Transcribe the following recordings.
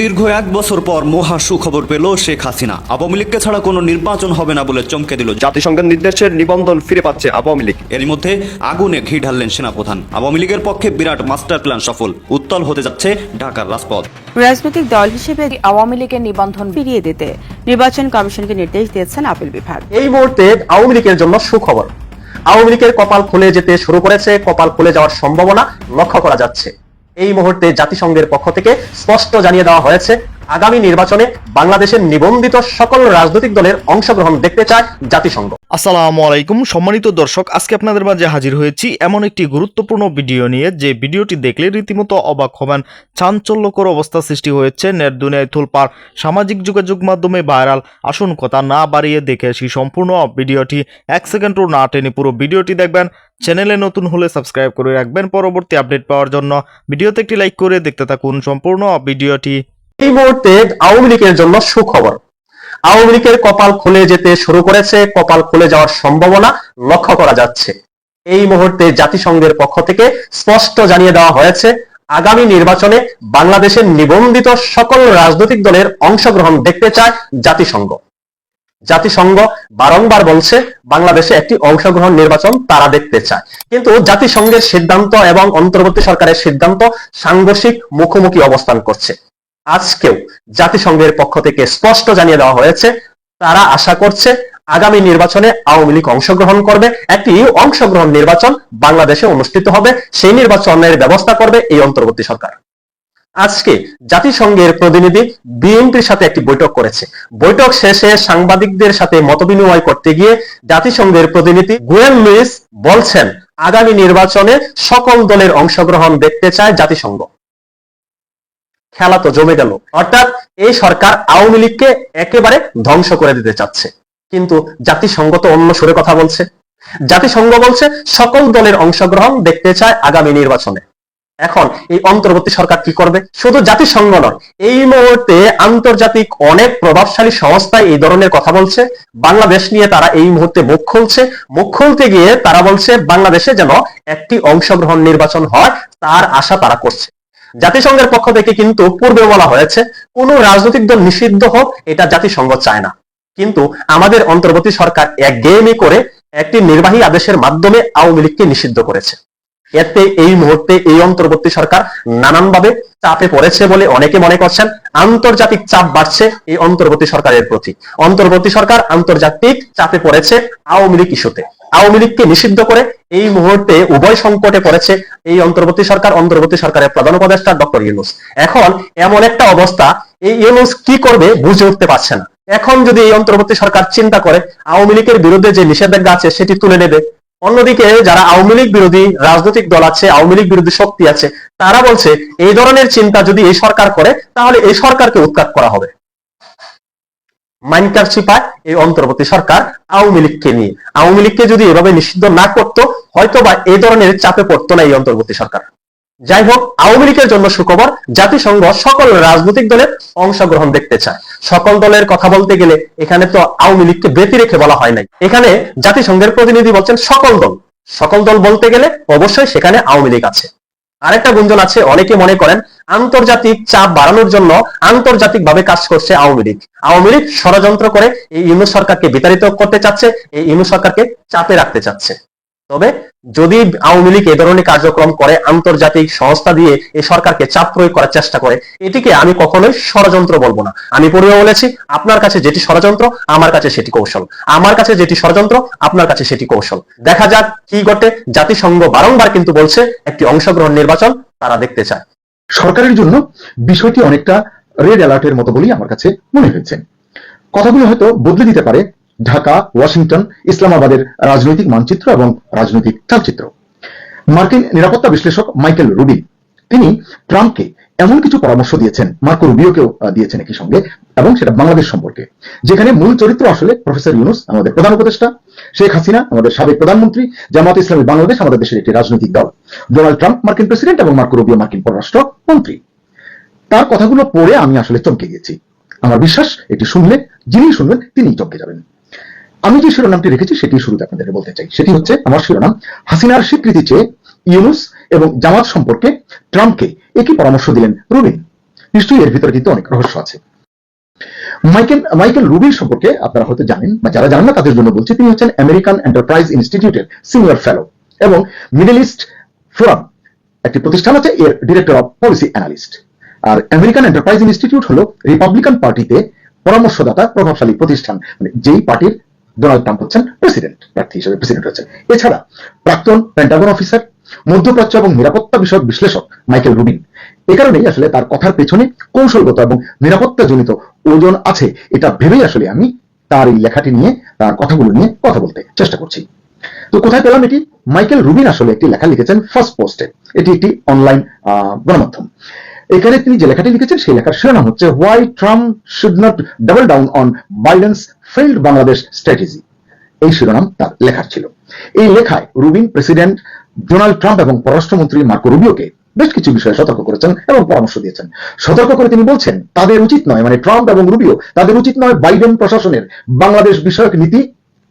দীর্ঘ এক বছর পর মহা সুখবর পেল শেখ হাসিনা। আওয়ামী লীগকে ছাড়া কোনো নির্বাচন হবে না বলে চমকে দিল জাতিসংঘের নির্দেশের নিবন্ধন ফিরে পাচ্ছে আওয়ামী লীগ। এরই মধ্যে আগুনে ঘি ঢাললেন সেনাপ্রধান। আওয়ামী লীগের পক্ষে বিরাট মাস্টার প্ল্যান সফল। উত্তল হতে যাচ্ছে ঢাকার রাজপথ। রাজনৈতিক দল হিসেবে আওয়ামী লীগের নিবন্ধন ফিরিয়ে দিতে নির্বাচন কমিশনকে নির্দেশ দিয়েছেন আপিল বিভাগ। এই মুহূর্তে আওয়ামী লীগের জন্য সুখবর। আওয়ামী লীগের কপাল খুলে যেতে শুরু করেছে কপাল খুলে যাওয়ার সম্ভাবনা লক্ষ্য করা যাচ্ছে। এই মুহূর্তে জাতিসংঘের পক্ষ থেকে স্পষ্ট জানিয়ে দেওয়া হয়েছে আগামী নির্বাচনে বাংলাদেশের নিবন্ধিত সকল রাজনৈতিক দলের অংশগ্রহণ দেখতে চায় জাতিসংঘ। আসসালামু আলাইকুম। সম্মানিত দর্শক, আজকে আপনাদের মাঝে হাজির হয়েছি এমন একটি গুরুত্বপূর্ণ ভিডিও নিয়ে, যে ভিডিওটি দেখলে রীতিমতো অবাক হবেন। চাঞ্চল্যকর অবস্থা সৃষ্টি হয়েছে নেট দুনিয়ায় থুলপার সামাজিক যোগাযোগ মাধ্যমে ভাইরাল। আসুন কথা না বাড়িয়ে দেখে আসি সম্পূর্ণ ভিডিওটি। এক সেকেন্ডও না টেনে পুরো ভিডিওটি দেখবেন। চ্যানেলে নতুন হলে সাবস্ক্রাইব করে রাখবেন। পরবর্তী আপডেট পাওয়ার জন্য ভিডিওতে একটি লাইক করে দেখতে থাকুন। সম্পূর্ণ ভিডিওটি এই মুহূর্তে আওয়ামী লীগের জন্য সুখবর। আওয়ামী লীগের কপাল খুলে যেতে শুরু করেছে, কপাল খুলে যাওয়ার সম্ভাবনা লক্ষ্য করা যাচ্ছে। এই মুহূর্তে জাতিসংঘের পক্ষ থেকে স্পষ্ট জানিয়ে দেওয়া হয়েছে, আগামী নির্বাচনে বাংলাদেশের নিবন্ধিত সকল রাজনৈতিক দলের অংশগ্রহণ দেখতে চায় জাতিসংঘ। জাতিসংঘ বারংবার বলছে, বাংলাদেশে একটি অংশগ্রহণ নির্বাচন তারা দেখতে চায়। কিন্তু জাতিসংঘের সিদ্ধান্ত এবং অন্তর্বর্তী সরকারের সিদ্ধান্ত সাংঘর্ষিক মুখোমুখি অবস্থান করছে। আজকেও জাতিসংঘের পক্ষ থেকে স্পষ্ট জানিয়ে দেওয়া হয়েছে, তারা আশা করছে আগামী নির্বাচনে আওয়ামী লীগ অংশগ্রহণ করবে। একটি অংশগ্রহণ নির্বাচন বাংলাদেশে অনুষ্ঠিত হবে, সেই নির্বাচনের ব্যবস্থা করবে এই অন্তর্বর্তী সরকার। আজকে জাতিসংঘের প্রতিনিধি বিএনপির সাথে একটি বৈঠক করেছে। বৈঠক শেষে সাংবাদিকদের সাথে মতবিনিময় করতে গিয়ে জাতিসংঘের প্রতিনিধি গুয়েন লুইস বলছেন, আগামী নির্বাচনে সকল দলের অংশগ্রহণ দেখতে চায় জাতিসংঘ। খেলা তো জমে গেল। অর্থাৎ এই সরকার আওয়ামী লীগকে একেবারে ধ্বংস করে দিতে চাচ্ছে। কিন্তু জাতিসংঘ তো অন্য সুরে কথা বলছে। জাতিসংঘ বলছে, সকল দলের অংশগ্রহণ দেখতে চায় আগামী নির্বাচনে। এখন এই অন্তর্বর্তী সরকার কি করবে? শুধু জাতিসংঘ নয়, এই মুহূর্তে আন্তর্জাতিক অনেক প্রভাবশালী সংস্থা এই ধরনের কথা বলছে। বাংলাদেশ নিয়ে তারা এই মুহূর্তে মুখ খুলছে। মুখ খুলতে গিয়ে তারা বলছে, বাংলাদেশে যেন একটি অংশগ্রহণ নির্বাচন হয়, তার আশা তারা করছে। জাতিসংঘের পক্ষ থেকে কিন্তু পূর্বে বলা হয়েছে, কোনো রাজনৈতিক দল নিষিদ্ধ হোক, এটা জাতিসংঘ চায় না। কিন্তু আমাদের অন্তর্বর্তী সরকার এক গেমে করে একটি নির্বাহী আদেশের মাধ্যমে আওয়ামী লীগকে নিষিদ্ধ করেছে। এতে এই মুহূর্তে এই অন্তর্বর্তী সরকার নানানভাবে চাপে পড়েছে বলে অনেকে মনে করছেন আন্তর্জাতিক চাপ বাড়ছে এই অন্তর্বর্তী সরকারের প্রতি। অন্তর্বর্তী সরকার আন্তর্জাতিক চাপে পড়েছে আওয়ামী লীগ ইস্যুতে। আওয়ামী লীগকে নিষিদ্ধ করে এই মুহূর্তে উভয় সংকটে পড়েছে এই অন্তর্বর্তী সরকার, অন্তর্বর্তী সরকারের প্রধান উপদেষ্টা ডক্টর ইউনুস। এখন এমন একটা অবস্থা, এই ইউনুস কি করবে বুঝে উঠতে পারছে না। এখন যদি এই অন্তর্বর্তী সরকার চিন্তা করে, আওয়ামী লীগের বিরুদ্ধে যে নিষেধাজ্ঞা আছে সেটি তুলে নেবে অন্যদিকে যারা আওয়ামী লীগ বিরোধী রাজনৈতিক দল আছে, আওয়ামী লীগ বিরোধী শক্তি আছে, তারা বলছে এই ধরনের চিন্তা যদি এই সরকার করে, তাহলে এই সরকারকে উৎখাত করা হবে। মাইনকার চিপায় এই অন্তর্বর্তী সরকার আওয়ামী লীগকে নিয়ে। আওয়ামী লীগকে যদি এভাবে নিষিদ্ধ না করতো হয়তো বা এই ধরনের চাপে পড়তো না এই অন্তর্বর্তী সরকার। যাই হোক আওয়ামী লীগের জন্য সুখবর, জাতিসংঘ সকল রাজনৈতিক দলের অংশগ্রহণ দেখতে চায়। সকল দলের কথা বলতে গেলে এখানে তো আওয়ামী লীগকে ব্যতি রেখে বলা হয় নাই। এখানে জাতিসংঘের প্রতিনিধি বলছেন সকল দল। সকল দল বলতে গেলে অবশ্যই সেখানে আওয়ামী লীগ আছে। আরেকটা গুঞ্জন আছে, অনেকে মনে করেন আন্তর্জাতিক চাপ বাড়ানোর জন্য আন্তর্জাতিক ভাবে কাজ করছে আওয়ামী লীগ। আওয়ামী লীগ ষড়যন্ত্র করে এই ইউনু সরকারকে বিতাড়িত করতে চাচ্ছে, এই ইউনু সরকারকে চাপে রাখতে চাচ্ছে। তবে যদি আওয়ামী লীগ এ ধরনের কার্যক্রম করে, আন্তর্জাতিক সংস্থা দিয়ে এই সরকারকে চাপ প্রয়োগ করার চেষ্টা করে, এটিকে আমি কখনোই ষড়যন্ত্র বলব না। আমি পূর্বে বলেছি, আপনার কাছে যেটি ষড়যন্ত্র, আমার কাছে সেটি কৌশল। আমার কাছে যেটি ষড়যন্ত্র, আপনার কাছে সেটি কৌশল। দেখা যাক কি ঘটে। জাতিসংঘ বারংবার কিন্তু বলছে, একটি অংশগ্রহণ নির্বাচন তারা দেখতে চায়। সরকারের জন্য বিষয়টি অনেকটা রেড অ্যালার্টের মতো বলেই আমার কাছে মনে হয়েছে। কথাগুলো হয়তো বদলে দিতে পারে ঢাকা, ওয়াশিংটন, ইসলামাবাদের রাজনৈতিক মানচিত্র এবং রাজনৈতিক চালচিত্র। মার্কিন নিরাপত্তা বিশ্লেষক মাইকেল রুবিন তিনি ট্রাম্পকে এমন কিছু পরামর্শ দিয়েছেন, মার্কো রুবিওকেও দিয়েছেন একই সঙ্গে, এবং সেটা বাংলাদেশ সম্পর্কে, যেখানে মূল চরিত্র আসলে প্রফেসর ইউনুস, আমাদের প্রধান উপদেষ্টা, শেখ হাসিনা, আমাদের সাবেক প্রধানমন্ত্রী, জামাত ইসলামী বাংলাদেশ, আমাদের দেশের একটি রাজনৈতিক দল, ডোনাল্ড ট্রাম্প, মার্কিন প্রেসিডেন্ট এবং মার্কো রুবিও, মার্কিন পররাষ্ট্র মন্ত্রী তার কথাগুলো পড়ে আমি আসলে চমকে গেছি। আমার বিশ্বাস, এটি শুনলে, যিনি শুনবেন তিনি চমকে যাবেন। আমি যে শিরোনামটি রেখেছি সেটি শুরুতে আপনাদের বলতে চাই। সেটি হচ্ছে আমার শিরোনাম, হাসিনার স্বীকৃতি চেয়ে ইউনুস এবং জামাত সম্পর্কে ট্রাম্পকে একই পরামর্শ দিলেন রুবিন। নিশ্চয়ই এর ভিতরে কিন্তু অনেক রহস্য আছে। মাইকেল মাইকেল রুবির সম্পর্কে আপনারা হয়তো জানেন, বা যারা জানেন না, তাদের জন্য বলছি, তিনি হচ্ছেন আমেরিকান এন্টারপ্রাইজ ইনস্টিটিউটের সিনিয়র ফেলো এবং মিডল ইস্ট ফোরাম একটি প্রতিষ্ঠান আছে, এর ডিরেক্টর অফ পলিসি অ্যানালিস্ট। আর আমেরিকান এন্টারপ্রাইজ ইনস্টিটিউট হলো রিপাবলিকান পার্টিতে পরামর্শদাতা, প্রভাবশালী প্রতিষ্ঠান মানে যেই পার্টির ডোনাল্ড ট্রাম্প হচ্ছেন প্রেসিডেন্ট প্রার্থী হিসেবে প্রেসিডেন্ট হচ্ছেন এছাড়া প্রাক্তন পেন্টাগন অফিসার মধ্যপ্রাচ্য এবং নিরাপত্তা বিষয়ক বিশ্লেষক মাইকেল রুবিন এ কারণেই আসলে তার কথার পেছনে কৌশলগত এবং নিরাপত্তা জনিত ওজন আছে, এটা ভেবেই আসলে আমি তার এই লেখাটি নিয়ে, তার কথাগুলো নিয়ে কথা বলতে চেষ্টা করছি। তো কোথায় পেলাম এটি? মাইকেল রুবিন আসলে একটি লেখা লিখেছেন ফার্স্ট পোস্টে এটি একটি অনলাইন গণমাধ্যম। এখানে তিনি যে লেখাটি লিখেছেন, সেই লেখার শিরোনাম হচ্ছে why Trump should not double down on Biden's failed Bangladesh strategy এই শিরোনাম তার লেখার ছিল। এই লেখায় রুবিন প্রেসিডেন্ট ডোনাল্ড ট্রাম্প এবং পররাষ্ট্রমন্ত্রী মার্কো রুবিওকে বেশ কিছু বিষয়ে সতর্ক করেছেন এবং পরামর্শ দিয়েছেন। সতর্ক করে তিনি বলছেন, তাদের উচিত নয় মানে ট্রাম্প এবং রুবিও, তাদের উচিত নয় বাইডেন প্রশাসনের বাংলাদেশ বিষয়ক নীতি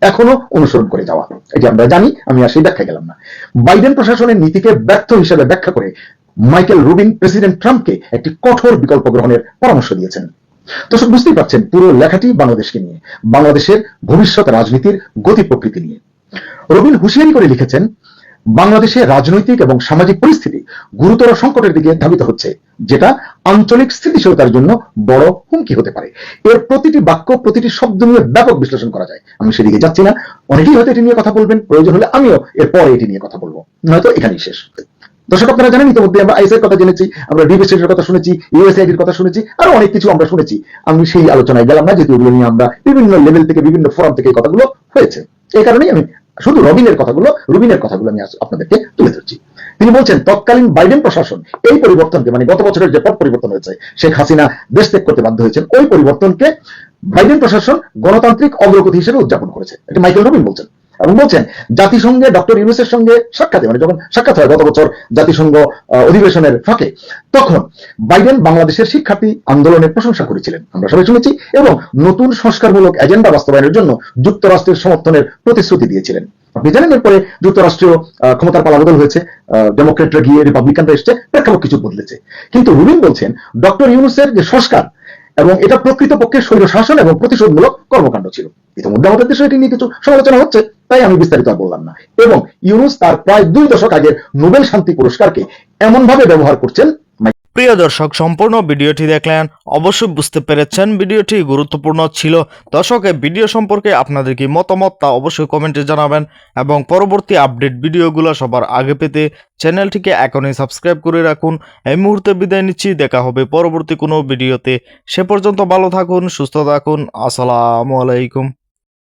এখনও অনুসরণ করে যাওয়া। এটি আমরা জানি, আমি আর সেই ব্যাখ্যা গেলাম না। বাইডেন প্রশাসনের নীতিকে ব্যর্থ হিসেবে ব্যাখ্যা করে মাইকেল রুবিন প্রেসিডেন্ট ট্রাম্পকে একটি কঠোর বিকল্প গ্রহণের পরামর্শ দিয়েছেন। দর্শক, বুঝতেই পারছেন, পুরো লেখাটি বাংলাদেশকে নিয়ে, বাংলাদেশের ভবিষ্যৎ রাজনীতির গতি প্রকৃতি নিয়ে। রবিন হুঁশিয়ারি করে লিখেছেন, বাংলাদেশে রাজনৈতিক এবং সামাজিক পরিস্থিতি গুরুতর সংকটের দিকে ধাবিত হচ্ছে, যেটা আঞ্চলিক স্থিতিশীলতার জন্য বড় হুমকি হতে পারে। এর প্রতিটি বাক্য, প্রতিটি শব্দ নিয়ে ব্যাপক বিশ্লেষণ করা যায়। আমি সেদিকে যাচ্ছি না। অনেকেই হয়তো এটি নিয়ে কথা বলবেন, প্রয়োজন হলে আমিও এর পরে এটি নিয়ে কথা বলব। নয়তো এখানেই শেষ। দর্শক আপনারা জানেন ইতিমধ্যে আমরা আইএসআই কথা জেনেছি, আমরা ডিবিএসএর কথা শুনেছি ইউএসআইডির কথা শুনেছি, আরও অনেক কিছু আমরা শুনেছি। আমি সেই আলোচনায় গেলাম না, যেহেতু এগুলো নিয়ে আমরা বিভিন্ন লেভেল থেকে, বিভিন্ন ফোরাম থেকে কথাগুলো হয়েছে। এই কারণেই আমি শুধু রবিনের কথাগুলো, রুবিনের কথাগুলো আমি আপনাদেরকে তুলে ধরছি। তিনি বলছেন, তৎকালীন বাইডেন প্রশাসন এই পরিবর্তনকে মানে গত বছরের যে পট পরিবর্তন হয়েছে, শেখ হাসিনা দেশ ত্যাগ করতে বাধ্য হয়েছেন, ওই পরিবর্তনকে বাইডেন প্রশাসন গণতান্ত্রিক অগ্রগতি হিসেবে উদযাপন করেছে। এটি মাইকেল রবিন বলছেন। এবং বলছেন, জাতিসংঘে ডক্টর ইউনুসের সঙ্গে সাক্ষাতে মানে যখন সাক্ষাৎ হয় গত বছর জাতিসংঘ অধিবেশনের ফাঁকে, তখন বাইডেন বাংলাদেশের শিক্ষার্থী আন্দোলনের প্রশংসা করেছিলেন। আমরা সবাই শুনেছি, এবং নতুন সংস্কারমূলক এজেন্ডা বাস্তবায়নের জন্য যুক্তরাষ্ট্রের সমর্থনের প্রতিশ্রুতি দিয়েছিলেন। আপনি জানেন, এরপরে যুক্তরাষ্ট্রীয় ক্ষমতার পালাবদল হয়েছে ডেমোক্রেটরা গিয়ে রিপাবলিকানরা এসছে, প্রেক্ষাপট কিছু বদলেছে। কিন্তু রুবিন বলছেন, ডক্টর ইউনুসের যে সংস্কার, এবং এটা প্রকৃতপক্ষে স্বৈর শাসন এবং প্রতিশোধমূলক কর্মকাণ্ড ছিল। ইতিমধ্যে আমাদের দেশে এটি নিয়ে কিছু সমালোচনা হচ্ছে। তাই আমি বিস্তারিত আর বললাম না। এবং ইউনুস তার প্রায় দুই দশক আগের নোবেল শান্তি পুরস্কারকে এমন ভাবে ব্যবহার করছেন প্রিয় দর্শক, সম্পূর্ণ ভিডিওটি দেখলেন, অবশ্যই বুঝতে পেরেছেন ভিডিওটি গুরুত্বপূর্ণ ছিল। দর্শক এই ভিডিও সম্পর্কে আপনাদের কি মতামত তা অবশ্যই কমেন্টে জানাবেন এবং পরবর্তী আপডেট ভিডিওগুলো সবার আগে পেতে চ্যানেলটিকে এখনই সাবস্ক্রাইব করে রাখুন। এই মুহূর্তে বিদায় নিচ্ছি, দেখা হবে পরবর্তী কোনো ভিডিওতে। সে পর্যন্ত ভালো থাকুন, সুস্থ থাকুন। আসসালামু আলাইকুম।